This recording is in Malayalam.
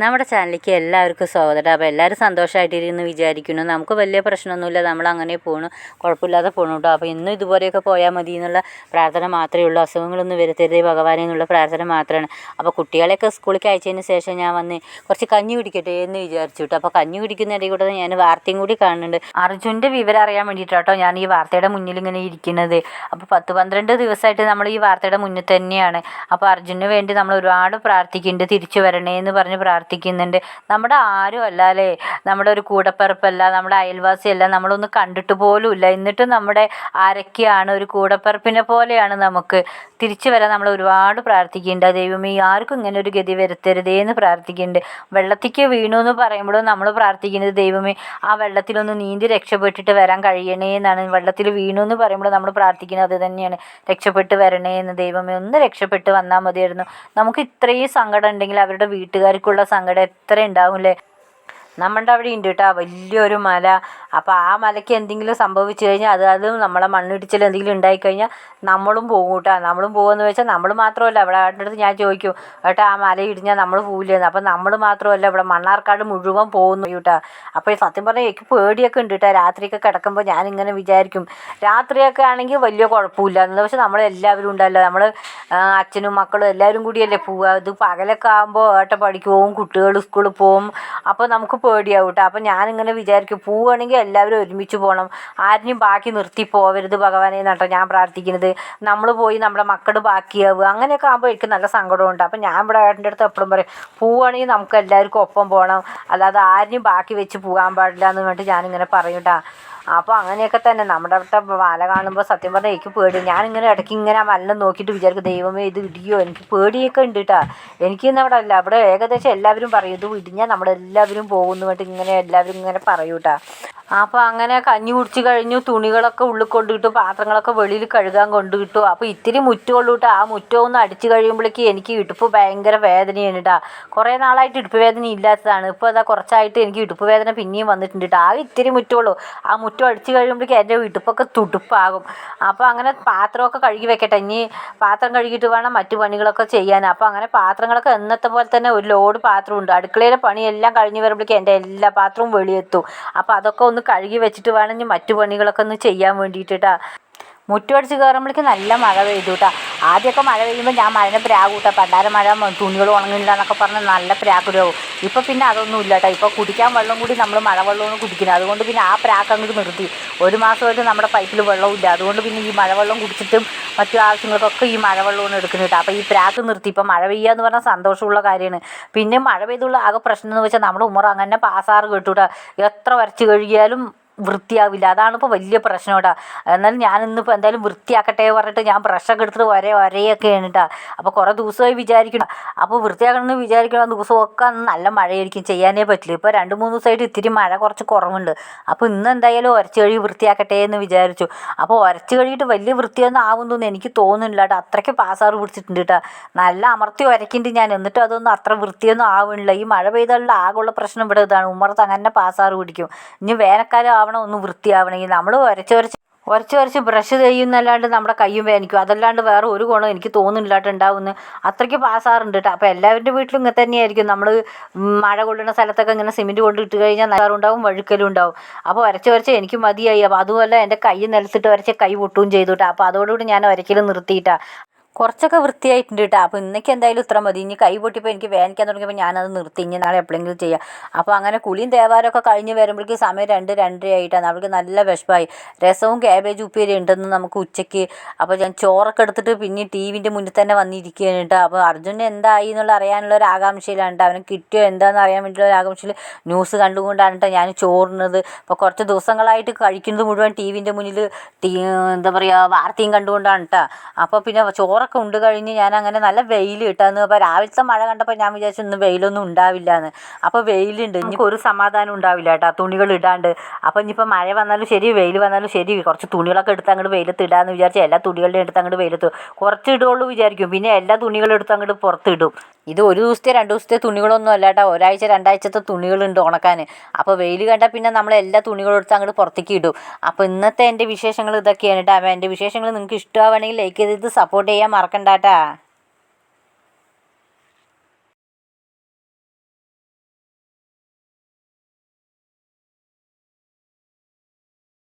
നമ്മുടെ ചാനലിലേക്ക് എല്ലാവർക്കും സ്വാഗതം. അപ്പോൾ എല്ലാവരും സന്തോഷമായിട്ടിരുന്ന് വിചാരിക്കുന്നു. നമുക്ക് വലിയ പ്രശ്നമൊന്നുമില്ല. നമ്മൾ അങ്ങനെ പോണു. കുഴപ്പമില്ലാതെ പോണു കേട്ടോ അപ്പോൾ ഇന്നും ഇതുപോലെയൊക്കെ പോയാൽ മതി എന്നുള്ള പ്രാർത്ഥന മാത്രമേ ഉള്ളൂ. അസുഖങ്ങളൊന്നും വരുത്തരുതേ ഭഗവാനെ എന്നുള്ള പ്രാർത്ഥന മാത്രമാണ്. അപ്പോൾ കുട്ടികളെയൊക്കെ സ്കൂളിലേക്ക് അയച്ചതിന് ശേഷം ഞാൻ വന്ന് കുറച്ച് കഞ്ഞി കുടിക്കട്ടെ എന്ന് വിചാരിച്ചു കേട്ടോ അപ്പോൾ കഞ്ഞി കുടിക്കുന്നതിന്റെ കൂടെ ഞാൻ വാർത്തയും കൂടി കാണുന്നുണ്ട്. അർജുന്റെ വിവരം അറിയാൻ വേണ്ടിയിട്ടാട്ടോ ഞാൻ ഈ വാർത്തയുടെ മുന്നിൽ ഇങ്ങനെ ഇരിക്കുന്നത്. അപ്പോൾ പത്ത് പന്ത്രണ്ട് ദിവസമായിട്ട് നമ്മൾ ഈ വാർത്തയുടെ മുന്നിൽ തന്നെയാണ്. അപ്പോൾ അർജുന് വേണ്ടി നമ്മൾ ഒരുപാട് പ്രാർത്ഥിക്കുന്നുണ്ട്. തിരിച്ചു വരണേ എന്ന് പറഞ്ഞ് പ്രാർത്ഥിക്കുന്നുണ്ട്. നമ്മുടെ ആരും അല്ല അല്ലേ നമ്മുടെ ഒരു കൂടപ്പിറപ്പല്ല നമ്മുടെ അയൽവാസിയല്ല നമ്മളൊന്ന് കണ്ടിട്ട് പോലും ഇല്ല എന്നിട്ടും നമ്മുടെ ആരൊക്കെയാണ് ഒരു കൂടപ്പിറപ്പിനെ പോലെയാണ് നമുക്ക് തിരിച്ചു വരാൻ നമ്മൾ ഒരുപാട് പ്രാർത്ഥിക്കുന്നുണ്ട്. ദൈവമേ ആർക്കും ഇങ്ങനെ ഒരു ഗതി വരുത്തരുതേ എന്ന് പ്രാർത്ഥിക്കുന്നുണ്ട്. വെള്ളത്തിക്ക് വീണു എന്ന് പറയുമ്പോഴും നമ്മൾ പ്രാർത്ഥിക്കുന്നത് ദൈവമേ ആ വെള്ളത്തിലൊന്ന് നീന്തി രക്ഷപ്പെട്ടിട്ട് വരാൻ കഴിയണേ എന്നാണ്. വെള്ളത്തിൽ വീണു എന്ന് പറയുമ്പോൾ നമ്മൾ പ്രാർത്ഥിക്കുന്നത് അത് തന്നെയാണ്. രക്ഷപ്പെട്ട് വരണേ എന്ന് ദൈവമേ ഒന്ന് രക്ഷപ്പെട്ട് വന്നാൽ മതിയായിരുന്നു. നമുക്ക് ഇത്രയും സങ്കടം ഉണ്ടെങ്കിൽ അവരുടെ വീട്ടുകാർക്കുള്ള സങ്കടം എത്ര ഉണ്ടാവും അല്ലേ നമ്മുടെ അവിടെ ഉണ്ട് കേട്ടോ വലിയൊരു മല. അപ്പോൾ ആ മലയ്ക്ക് എന്തെങ്കിലും സംഭവിച്ചു കഴിഞ്ഞാൽ അത് അതും നമ്മളെ മണ്ണിടിച്ചിൽ എന്തെങ്കിലും ഉണ്ടായിക്കഴിഞ്ഞാൽ നമ്മളും പോകും കേട്ടോ നമ്മളും പോകുമെന്ന് വെച്ചാൽ നമ്മൾ മാത്രമല്ല അവിടെ അടുത്ത് ഞാൻ ചോദിക്കും കേട്ടോ ആ മല ഇടിഞ്ഞാൽ നമ്മൾ പോവില്ലെന്ന്? അപ്പോൾ നമ്മൾ മാത്രമല്ല ഇവിടെ മണ്ണാർക്കാട് മുഴുവൻ പോകുന്നു കേട്ടോ അപ്പോൾ സത്യം പറഞ്ഞാൽ എനിക്ക് പേടിയൊക്കെ ഉണ്ട് കേട്ടോ രാത്രിയൊക്കെ കിടക്കുമ്പോൾ ഞാനിങ്ങനെ വിചാരിക്കും. രാത്രിയൊക്കെ ആണെങ്കിൽ വലിയ കുഴപ്പമില്ല. എന്ന് പക്ഷേ നമ്മളെല്ലാവരും ഉണ്ടല്ലോ. നമ്മൾ അച്ഛനും മക്കളും എല്ലാവരും കൂടിയല്ലേ പോവുക. ഇത് പകലൊക്കെ ആകുമ്പോൾ ഏട്ട പണിക്ക് പോകും കുട്ടികൾ സ്കൂളിൽ പോവും. അപ്പോൾ നമുക്ക് പേടിയാവും കേട്ടോ അപ്പം ഞാനിങ്ങനെ വിചാരിക്കും പോവുകയാണെങ്കിൽ എല്ലാവരും ഒരുമിച്ച് പോകണം ആരെയും ബാക്കി നിർത്തി പോവരുത് ഭഗവാനെ എന്നാട്ടോ ഞാൻ പ്രാർത്ഥിക്കുന്നത്. നമ്മൾ പോയി നമ്മുടെ മക്കൾ ബാക്കിയാവുക. അങ്ങനെയൊക്കെ ആകുമ്പോൾ എനിക്ക് നല്ല സങ്കടമുണ്ട്. അപ്പം ഞാൻ ഇവിടെ ഏട്ടന്റെ അടുത്ത് എപ്പോഴും പറയും പോവുകയാണെങ്കിൽ നമുക്ക് എല്ലാവർക്കും ഒപ്പം പോകണം അല്ലാതെ ആരെയും ബാക്കി വെച്ച് പോകാൻ പാടില്ല എന്ന് പറഞ്ഞിട്ട് ഞാനിങ്ങനെ പറയും കേട്ടോ അപ്പോൾ അങ്ങനെയൊക്കെ തന്നെ. നമ്മുടെ അവിടുത്തെ മല കാണുമ്പോൾ സത്യം പറഞ്ഞാൽ എനിക്ക് പേടി. ഞാനിങ്ങനെ ഇടയ്ക്ക് ഇങ്ങനെ മല നോക്കിയിട്ട് വിചാരിക്കും ദൈവമേ ഇത് ഇടിയോ? എനിക്ക് പേടിയൊക്കെ ഉണ്ട് കേട്ടോ എനിക്കിന്ന് അവിടെ അല്ല അവിടെ ഏകദേശം എല്ലാവരും പറയും ഇത് ഇടിഞ്ഞാൽ നമ്മളെല്ലാവരും പോകുന്നു പറഞ്ഞിട്ട് ഇങ്ങനെ എല്ലാവരും ഇങ്ങനെ പറയും കേട്ടോ അപ്പോൾ അങ്ങനെ കഞ്ഞി കുടിച്ച് കഴിഞ്ഞു. തുണികളൊക്കെ ഉള്ളിൽ കൊണ്ടുകിട്ടു പാത്രങ്ങളൊക്കെ വെളിയിൽ കഴുകാൻ കൊണ്ടുകിട്ടു അപ്പോൾ ഇത്തിരി മുറ്റമുള്ളൂ കേട്ടോ ആ മുറ്റം ഒന്ന് അടിച്ച് കഴിയുമ്പോഴേക്ക് എനിക്ക് ഇടുപ്പ് ഭയങ്കര വേദനയാണ് കേട്ടോ കുറേ നാളായിട്ട് ഇടുപ്പ് വേദന ഇല്ലാത്തതാണ്. ഇപ്പോൾ അതാ കുറച്ചായിട്ട് എനിക്ക് ഇടുപ്പ് വേദന പിന്നെയും വന്നിട്ടുണ്ട് കേട്ടോ ആ ഇത്തിരി മുറ്റമുള്ളൂ ആ മുറ്റം അടിച്ച് കഴിയുമ്പോഴേക്കും എന്റെ ഇടുപ്പൊക്കെ തുടുപ്പാകും. അപ്പോൾ അങ്ങനെ പാത്രമൊക്കെ കഴുകി വെക്കട്ടെ. ഇനി പാത്രം കഴുകിയിട്ട് വേണം മറ്റു പണികളൊക്കെ ചെയ്യാൻ. അപ്പോൾ അങ്ങനെ പാത്രങ്ങളൊക്കെ എന്നത്തെ പോലെ തന്നെ ഒരു ലോഡ് പാത്രമുണ്ട്. അടുക്കളയിലെ പണിയെല്ലാം കഴിഞ്ഞ് വരുമ്പോഴേക്കും എന്റെ എല്ലാ പാത്രവും വെളിയെത്തും അപ്പോൾ അതൊക്കെ ഒന്ന് കഴുകി വെച്ചിട്ട് വേണം ഇനി മറ്റു പണികളൊക്കെ ഒന്ന് ചെയ്യാൻ വേണ്ടിയിട്ടാ. മുറ്റമടിച്ച് കയറുമ്പോഴേക്കും നല്ല മഴ പെയ്തു കേട്ടോ ആദ്യമൊക്കെ മഴ പെയ്യുമ്പോൾ ഞാൻ മഴനെ പ്രാകൂട്ടാ പണ്ടാരം മഴ തുണികൾ ഉണങ്ങില്ല എന്നൊക്കെ പറഞ്ഞ് നല്ല പ്രാക്കുരാവും ഇപ്പോൾ പിന്നെ അതൊന്നും ഇല്ല കേട്ടോ ഇപ്പോൾ കുടിക്കാൻ വെള്ളം കൂടി നമ്മൾ മഴ മഴവെള്ളമാണ് കുടിക്കുന്നത് അതുകൊണ്ട് പിന്നെ ആ പ്രാക്ക് അങ്ങോട്ട് നിർത്തി. ഒരു മാസമായിട്ട് നമ്മുടെ പൈപ്പിൽ വെള്ളമില്ല അതുകൊണ്ട് പിന്നെ ഈ മഴവെള്ളം കുടിച്ചിട്ടും മറ്റു ആവശ്യങ്ങൾക്കൊക്കെ ഈ മഴവെള്ളമാണ് എടുക്കുന്നത് കേട്ടോ അപ്പോൾ ഈ പ്രാക്ക് നിർത്തി. ഇപ്പോൾ മഴ പെയ്യുക എന്ന് പറഞ്ഞാൽ സന്തോഷമുള്ള കാര്യമാണ്. പിന്നെ മഴ പെയ്തുള്ള ആകെ പ്രശ്നം എന്ന് വെച്ചാൽ നമ്മുടെ ഉമ്മറ അങ്ങനെ പാസ്സാറ് കേട്ടു കേട്ടോ എത്ര വരച്ച് കഴുകിയാലും വൃത്തിയാവില്ല. അതാണ് ഇപ്പോൾ വലിയ പ്രശ്നം കേട്ടോ. എന്നാലും ഞാൻ ഇന്നിപ്പോൾ എന്തായാലും വൃത്തിയാക്കട്ടെ പറഞ്ഞിട്ട് ഞാൻ ബ്രഷൊക്കെ എടുത്തിട്ട് വരെ ഒരയൊക്കെയാണ് കേട്ടോ. അപ്പോൾ കുറേ ദിവസമായി വിചാരിക്കണം അപ്പോൾ വൃത്തിയാക്കണമെന്ന് വിചാരിക്കുന്ന. ദിവസമൊക്കെ നല്ല മഴയായിരിക്കും. ചെയ്യാനേ പറ്റില്ല. ഇപ്പോൾ രണ്ട് മൂന്ന് ദിവസമായിട്ട് ഇത്തിരി മഴ കുറച്ച് കുറവുണ്ട്. അപ്പോൾ ഇന്ന് എന്തായാലും ഉരച്ച് കഴുകി വൃത്തിയാക്കട്ടെ എന്ന് വിചാരിച്ചു. അപ്പോൾ ഉരച്ച് കഴുകിയിട്ട് വലിയ വൃത്തിയൊന്നും ആവുന്നൊന്നും എനിക്ക് തോന്നുന്നില്ല കേട്ടോ. അത്രയ്ക്ക് പാസാറ് പിടിച്ചിട്ടുണ്ട് കേട്ടോ. നല്ല അമർത്തി ഉരയ്ക്കുന്നുണ്ട് ഞാൻ. എന്നിട്ട് അതൊന്നും അത്ര വൃത്തിയൊന്നും ആവുന്നില്ല. ഈ മഴ പെയ്താലുള്ള ആകെയുള്ള പ്രശ്നം ഇവിടെ ഇതാണ്. ഉമ്മറത്ത് അങ്ങനെ പാസാറ് പിടിക്കും. ഇനി വേനൽക്കാലം ആവണം ഒന്ന് വൃത്തിയാവണമെങ്കിൽ നമ്മൾ ഉരച്ച് ഉരച്ച് ഉരച്ച് ഉരച്ച് ബ്രഷ് ചെയ്യുന്നല്ലാണ്ട് നമ്മുടെ കയ്യും വേദനിക്കും. അതല്ലാണ്ട് വേറെ ഒരു ഗുണം എനിക്ക് തോന്നുന്നില്ലാട്ട് ഉണ്ടാവുമെന്ന് അത്രയ്ക്ക് പാസ്സാറുണ്ട് കേട്ടോ. അപ്പോൾ എല്ലാവരുടെ വീട്ടിലും ഇങ്ങനെ തന്നെയായിരിക്കും. നമ്മൾ മഴ കൊള്ളുന്ന സ്ഥലത്തൊക്കെ ഇങ്ങനെ സിമെന്റ് കൊണ്ട് ഇട്ട് കഴിഞ്ഞാൽ നല്ലാറുണ്ടാവും വഴുക്കലും ഉണ്ടാവും. അപ്പോൾ ഉരച്ച് ഉരച്ച് എനിക്ക് മതിയായി. അപ്പോൾ അതുമല്ല എന്റെ കൈ നിലത്തിട്ട് ഉരച്ച് കൈ പൊട്ടുകയും ചെയ്തു കേട്ടോ. അപ്പോൾ അതോടുകൂടി ഞാൻ ഉരയ്ക്കൽ നിർത്തിയിട്ടാണ് കുറച്ചൊക്കെ വൃത്തിയായിട്ടുണ്ട് കേട്ടോ. അപ്പോൾ ഇന്നേക്ക് എന്തായാലും ഇത്ര മതി. ഇനി കൈ പൊട്ടിയപ്പോൾ എനിക്ക് വേദനിക്കാൻ തുടങ്ങിയപ്പോൾ ഞാനത് നിർത്തി. ഇനി നാളെ എപ്പോഴെങ്കിലും ചെയ്യാം. അപ്പോൾ അങ്ങനെ കുളിയും തേവാരമൊക്കെ കഴിഞ്ഞ് വരുമ്പോഴേക്കും സമയം രണ്ട് രണ്ടരയായിട്ടാണ് അവൾക്ക് നല്ല വിഷമായി. രസവും ക്യാബേജ് ഉപ്പേരി ഉണ്ടെന്ന് നമുക്ക് ഉച്ചയ്ക്ക്. അപ്പോൾ ഞാൻ ചോറൊക്കെ എടുത്തിട്ട് പിന്നെ ടി വിന്റെ മുന്നിൽ തന്നെ വന്നിരിക്കുകയാണ് കേട്ടോ. അപ്പോൾ അർജുന് എന്തായി എന്നുള്ള അറിയാനുള്ള ഒരു ആകാംക്ഷയിലാണ് കേട്ടോ. അവന് കിട്ടിയോ എന്താണെന്ന് അറിയാൻ വേണ്ടിയുള്ള ഒരു ആകാംക്ഷയിൽ ന്യൂസ് കണ്ടുകൊണ്ടാണ് കേട്ടോ ഞാൻ ചോറുന്നത്. അപ്പോൾ കുറച്ച് ദിവസങ്ങളായിട്ട് കഴിക്കുന്നത് മുഴുവൻ ടി വിന്റെ മുന്നിൽ എന്താ പറയുക വാർത്തയും കണ്ടുകൊണ്ടാണ് കേട്ടോ. അപ്പോൾ പിന്നെ ചോറൊക്കെ ഒക്കെ ഉണ്ട് കഴിഞ്ഞ് ഞാൻ അങ്ങനെ നല്ല വെയിൽ കിട്ടാന്ന്. അപ്പോൾ രാവിലത്തെ മഴ കണ്ടപ്പോൾ ഞാൻ വിചാരിച്ചു ഇന്ന് വെയിലൊന്നും ഉണ്ടാവില്ല എന്ന് അപ്പോൾ വെയിലുണ്ട്. ഇനി ഒരു സമാധാനം ഉണ്ടാവില്ല കേട്ടോ. തുണികൾ ഇടാണ്ട്. അപ്പോൾ ഇനിയിപ്പോൾ മഴ വന്നാലും ശരി വെയിൽ വന്നാലും ശരി. കുറച്ച് തുണികളൊക്കെ എടുത്ത് അങ്ങോട്ട് വെയിലത്ത് ഇടാമെന്ന് വിചാരിച്ച് എല്ലാ തുണികളുടെ എടുത്ത് അങ്ങോട്ട് വെയിലത്ത് കുറച്ച് ഇടുള്ളൂ വിചാരിക്കും. പിന്നെ എല്ലാ തുണികളും എടുത്ത് അങ്ങോട്ട് പുറത്തിടും ഇത് ഒരു ദിവസത്തെ രണ്ട് ദിവസത്തെ തുണികളൊന്നും അല്ല കേട്ടോ. ഒരാഴ്ച രണ്ടാഴ്ചത്തെ തുണികളുണ്ട് ഉണക്കാൻ അപ്പോൾ വെയിൽ കണ്ടാൽ പിന്നെ നമ്മൾ എല്ലാ തുണികളും എടുത്ത് അങ്ങോട്ട് പുറത്തേക്ക് ഇടും. അപ്പോൾ ഇന്നത്തെ എന്റെ വിശേഷങ്ങൾ ഇതൊക്കെയാണ് കേട്ടോ. അപ്പോൾ എന്റെ വിശേഷങ്ങൾ നിങ്ങൾക്ക് ഇഷ്ടമാവുകയാണെങ്കിൽ ലൈക്ക് ചെയ്തിട്ട് സപ്പോർട്ട് ചെയ്യാൻ മറക്കണ്ട